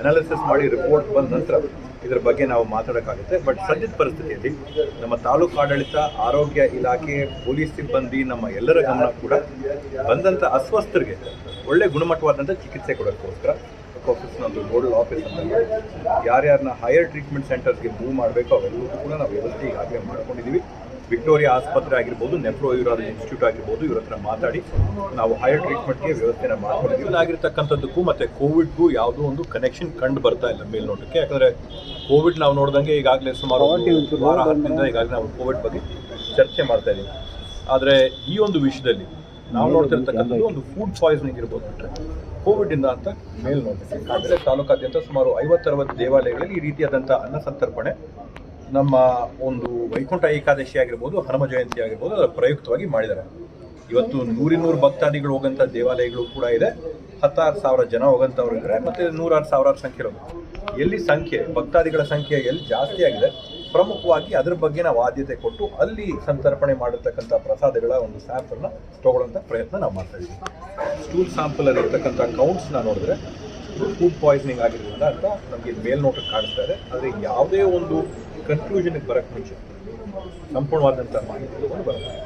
Analysis ಮಾಡಿ report ಬಂದ ನಂತರ ಇದರ ಬಗ್ಗೆ ನಾವು ಮಾತಾಡೋಕ್ಕಾಗುತ್ತೆ. ಬಟ್ ಸದ್ಯದ ಪರಿಸ್ಥಿತಿಯಲ್ಲಿ ನಮ್ಮ ತಾಲೂಕು ಆಡಳಿತ, ಆರೋಗ್ಯ ಇಲಾಖೆ, ಪೊಲೀಸ್ ಸಿಬ್ಬಂದಿ, ನಮ್ಮ ಎಲ್ಲರ ಗಮನ ಕೂಡ ಬಂದಂಥ ಅಸ್ವಸ್ಥರಿಗೆ ಒಳ್ಳೆ ಗುಣಮಟ್ಟವಾದಂಥ ಚಿಕಿತ್ಸೆ ಕೊಡೋಕ್ಕೋಸ್ಕರ ಆಫೀಸ್ನ ಒಂದು ನೋಡಲ್ ಆಫೀಸ್ ಅಂತ ಯಾರ್ಯಾರನ್ನ ಹೈಯರ್ ಟ್ರೀಟ್ಮೆಂಟ್ ಸೆಂಟರ್ಸ್ಗೆ ಮೂವ್ ಮಾಡಬೇಕು ಅವೆಲ್ಲವೂ ಕೂಡ ನಾವು ವ್ಯವಸ್ಥೆ ಈಗಾಗಲೇ ಮಾಡ್ಕೊಂಡಿದ್ದೀವಿ. ವಿಕ್ಟೋರಿಯಾ ಆಸ್ಪತ್ರೆ ಆಗಿರ್ಬೋದು ನೆಫ್ರೋ ಯೂರಾಲಜಿ ಇನ್ಸ್ಟಿಟ್ಯೂಟ್ ಆಗಿರ್ಬೋದು ಇವ್ರ ಹತ್ರ ಮಾತಾಡಿ. ನಾವು ಹೈಯರ್ ಟ್ರೀಟ್ಮೆಂಟ್ಗೆ ವ್ಯವಸ್ಥೆನ ಮಾಡ್ಕೊಂಡಿದ್ದೀವಿ. ಆಗಿರ್ತಕ್ಕಂಥದ್ದಕ್ಕೂ ಮತ್ತು ಕೋವಿಡ್ಗೂ ಯಾವುದೋ ಒಂದು ಕನೆಕ್ಷನ್ ಕಂಡು ಬರ್ತಾ ಇಲ್ಲ ಮೇಲ್ನೋಟಕ್ಕೆ. ಯಾಕಂದರೆ ಕೋವಿಡ್ ನಾವು ನೋಡಿದಂಗೆ ಈಗಾಗಲೇ ಸುಮಾರು ವಾರ ಹತ್ತಿಂದ ಈಗಾಗಲೇ ನಾವು ಕೋವಿಡ್ ಬಗ್ಗೆ ಚರ್ಚೆ ಮಾಡ್ತಾ ಇದ್ದೀವಿ ಆದರೆ ಈ ಒಂದು ವಿಷಯದಲ್ಲಿ ನಾವು ನೋಡ್ತಿರ್ತಕ್ಕಂಥದ್ದು ಒಂದು ಫುಡ್ ಪಾಯ್ಸನಿಂಗ್ ಇರ್ಬೋದು ಬಿಟ್ಟರೆ ಕೋವಿಡ್ ಇಂದ ಅಂತ ಮೇಲ್ನೋಟಕ್ಕೆ. ಆದರೆ ತಾಲೂಕಾದ್ಯಂತ ಸುಮಾರು ಐವತ್ತರವತ್ತು ದೇವಾಲಯಗಳಲ್ಲಿ ಈ ರೀತಿಯಾದಂಥ ಅನ್ನ ಸಂತರ್ಪಣೆ ನಮ್ಮ ಒಂದು ವೈಕುಂಠ ಏಕಾದಶಿ ಆಗಿರ್ಬೋದು, ಹನುಮ ಜಯಂತಿ ಆಗಿರ್ಬೋದು ಅದರ ಪ್ರಯುಕ್ತವಾಗಿ ಮಾಡಿದ್ದಾರೆ. ಇವತ್ತು ನೂರಿನೂರು ಭಕ್ತಾದಿಗಳು ಹೋಗಂಥ ದೇವಾಲಯಗಳು ಕೂಡ ಇದೆ. ಹತ್ತಾರು ಸಾವಿರ ಜನ ಹೋಗಂಥವ್ರು ಇದ್ದಾರೆ, ಮತ್ತು ನೂರಾರು ಸಾವಿರಾರು ಸಂಖ್ಯೆ ಎಲ್ಲಿ ಸಂಖ್ಯೆ, ಭಕ್ತಾದಿಗಳ ಸಂಖ್ಯೆ ಎಲ್ಲಿ ಜಾಸ್ತಿ ಆಗಿದೆ, ಪ್ರಮುಖವಾಗಿ ಅದ್ರ ಬಗ್ಗೆ ನಾವು ಆದ್ಯತೆ ಕೊಟ್ಟು ಅಲ್ಲಿ ಸಂತರ್ಪಣೆ ಮಾಡಿರ್ತಕ್ಕಂಥ ಪ್ರಸಾದಗಳ ಒಂದು ಸ್ಯಾಂಪಲ್ನ ತೊಗೊಳ್ಳೋಂಥ ಪ್ರಯತ್ನ ನಾವು ಮಾಡ್ತಾ ಇದ್ದೀವಿ. ಸ್ಟೂಲ್ ಸ್ಯಾಂಪಲಲ್ಲಿ ಇರ್ತಕ್ಕಂಥ ಕೌಂಟ್ಸ್ನ ನೋಡಿದ್ರೆ ಫುಡ್ ಪಾಯ್ಸನಿಂಗ್ ಆಗಿರೋದ್ರಿಂದ ಅಂತ ನಮಗೆ ಮೇಲ್ನೋಟಕ್ಕೆ ಕಾಣಿಸ್ತಾ ಇದೆ. ಆದರೆ ಯಾವುದೇ ಒಂದು ಕನ್ಕ್ಲೂಷನ್ಗೆ ಬರೋಕ್ಕೆ ಮುಂಚೆ ಸಂಪೂರ್ಣವಾದಂಥ ಮಾಹಿತಿ ಬರುತ್ತೆ